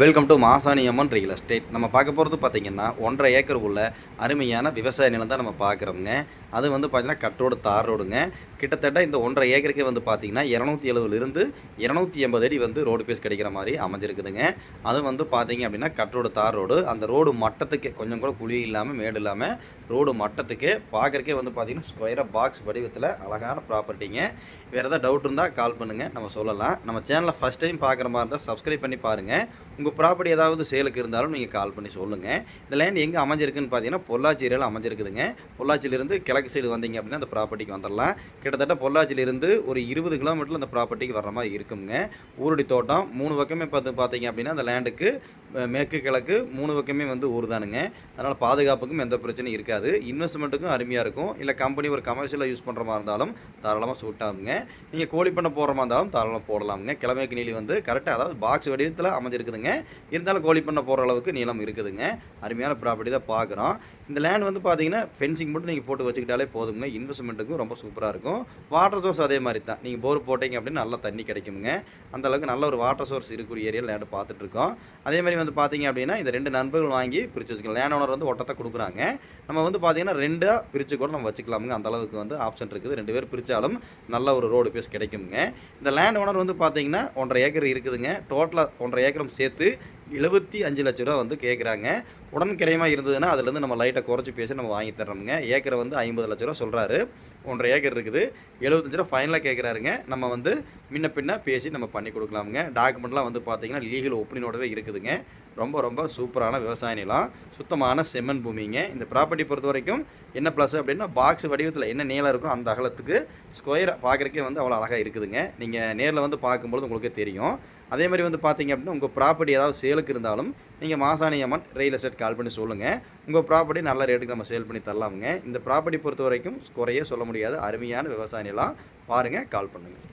Welcome to Masani Amman real estate நம்ம பார்க்க போகிறது பார்த்தீங்கன்னா ஒன்றரை ஏக்கர் உள்ள அருமையான விவசாய நிலம் தான் நம்ம பார்க்குறோங்க அது வந்து பார்த்திங்கன்னா கட்டோடு தார் ரோடுங்க. கிட்டத்தட்ட இந்த ஒன்றரை ஏக்கருக்கே வந்து பார்த்தீங்கன்னா இரநூத்தி எழுபதுலேருந்து இரநூத்தி எண்பது அடி வந்து ரோடு பேஸ் கிடைக்கிற மாதிரி அமைஞ்சிருக்குதுங்க. அது வந்து பார்த்தீங்க அப்படின்னா கட்டோடு தார் ரோடு. அந்த ரோடு மட்டத்துக்கு கொஞ்சம் கூட குழி இல்லாமல் மேடு இல்லாமல் ரோடு மட்டத்துக்கே பார்க்குறக்கே வந்து பார்த்தீங்கன்னா ஸ்கொயராக பாக்ஸ் வடிவத்தில் அழகான ப்ராப்பர்ட்டிங்க வேறு ஏதாவது டவுட் இருந்தால் கால் பண்ணுங்கள் நம்ம சொல்லலாம். நம்ம சேனலை ஃபஸ்ட் டைம் பார்க்குற மாதிரி இருந்தால் சப்ஸ்கிரைப் பண்ணி பாருங்கள் உங்கள் ப்ராப்பர்ட்டி ஏதாவது சேலுக்கு இருந்தாலும் நீங்கள் கால் பண்ணி சொல்லுங்கள் இந்த லேண்ட் எங்கே அமைஞ்சிருக்குன்னு பார்த்தீங்கன்னா பொள்ளாச்சி ஏரியாவில் அமைஞ்சிருக்குதுங்க. பொள்ளாச்சியிலிருந்து கிழக்கு சைடு வந்தீங்க அப்படின்னா அந்த ப்ராப்பர்ட்டிக்கு வந்துடலாம் கிட்டத்தட்ட பொள்ளாச்சியிலிருந்து ஒரு இருபது கிலோமீட்டரில் அந்த ப்ராப்பர்ட்டிக்கு வர்ற மாதிரி இருக்குங்க. ஊரடி தோட்டம் மூணு பக்கமே பார்த்து பார்த்தீங்க அப்படின்னா அந்த லேண்டுக்கு மேற்கு கிழக்கு மூணு பக்கமே வந்து ஊர் தானுங்க அதனால் பாதுகாப்புக்கும் எந்த பிரச்சனையும் இருக்காது. இன்வெஸ்ட்மெண்ட்டுக்கும் அருமையாக இருக்கும். இல்லை கம்பெனி ஒரு கமர்ஷியலாக யூஸ் பண்ணுற மாதிரி இருந்தாலும் தாராளமாக சூட் ஆகுங்க. நீங்கள் கோழி பண்ண போகிற மாதிரி இருந்தாலும் தாராளமாக போடலாமுங்க. கிழமைக்கு நீலி வந்து கரெக்டாக அதாவது பாக்ஸ் வடிவத்தில் அமைஞ்சிருக்குதுங்க. இருந்தாலும் கோழி பண்ண போகிற அளவுக்கு நீளம் இருக்குதுங்க. அருமையான ப்ராப்பர்ட்டி தான் பார்க்குறோம் இந்த லேண்ட் வந்து பார்த்தீங்கன்னா ஃபென்சிங் மட்டும் நீங்கள் போட்டு வச்சுக்கிட்டாலே போதுங்க. இன்வெஸ்ட்மெண்ட்டுக்கும் ரொம்ப சூப்பராக இருக்கும். வாட்டர் சோர்ஸ் அதே மாதிரி தான். நீங்கள் போர் போட்டீங்க அப்படின்னு நல்லா தண்ணி கிடைக்குங்க அந்த அளவுக்கு நல்ல ஒரு வாட்டர் சோர்ஸ் இருக்கக்கூடிய ஏரியா லேண்டு பார்த்துட்ருக்கோம் அதே மாதிரி வந்து பார்த்தீங்க அப்படின்னா இந்த ரெண்டு நண்பர்கள் வாங்கி பிரித்து வச்சுக்கலாம். லேண்ட் ஓனர் வந்து ஒட்டத்தை கொடுக்குறாங்க. நம்ம வந்து பார்த்தீங்கன்னா ரெண்டாக பிரித்து கூட நம்ம வச்சுக்கலாமுங்க. அந்தளவுக்கு வந்து ஆப்ஷன் இருக்குது. ரெண்டு பேர் பிரித்தாலும் நல்ல ஒரு ரோடு பேஸ் கிடைக்குங்க இந்த லேண்ட் ஓனர் வந்து பார்த்தீங்கன்னா ஒன்றரை ஏக்கர் இருக்குதுங்க. டோட்டலாக ஒன்றரை ஏக்கரும் சேர்த்து எழுபத்தி அஞ்சு லட்ச ரூபா வந்து கேட்குறாங்க உடன்கிரையமாக இருந்ததுன்னா அதுலேருந்து நம்ம லைட்டை குறைச்சி பேசி நம்ம வாங்கி தர்றோமுங்க. ஏக்கரை வந்து ஐம்பது லட்ச ரூபா சொல்கிறாரு ஒன்றரை ஏக்கர் இருக்குது. எழுபத்தஞ்சு ரூபா ஃபைனலாக கேட்குறாருங்க நம்ம வந்து முன்ன பின்ன பேசி நம்ம பண்ணி கொடுக்கலாமுங்க. டாக்குமெண்ட்லாம் வந்து பார்த்தீங்கன்னா லீகல் ஒப்பினோடவே இருக்குதுங்க. ரொம்ப ரொம்ப சூப்பரான விவசாய நிலம். சுத்தமான செம்மண் பூமிங்க. இந்த ப்ராப்பர்ட்டி பொறுத்த வரைக்கும் என்ன ப்ளஸ் அப்படின்னா பாக்ஸ் வடிவத்தில் என்ன நீளம் இருக்கோ அந்த அகலத்துக்கு ஸ்கொயர் பார்க்குறக்கே வந்து அவ்வளோ அழகாக இருக்குதுங்க. நீங்கள் நேரில் வந்து பார்க்கும்பொழுது உங்களுக்கே தெரியும். அதே மாதிரி வந்து பார்த்தீங்க அப்படின்னா உங்கள் ப்ராப்பர்ட்டி ஏதாவது சேலுக்கு இருந்தாலும் நீங்கள் Masani Amman real estate call பண்ணி சொல்லுங்கள் உங்கள் ப்ராப்பர்ட்டி நல்ல ரேட்டுக்கு நம்ம சேல் பண்ணி தரலாமுங்க. இந்த ப்ராப்பர்ட்டி பொறுத்த வரைக்கும் குறையே சொல்ல முடியாது. அருமையான விவசாயிலாம் பாருங்கள் கால் பண்ணுங்கள்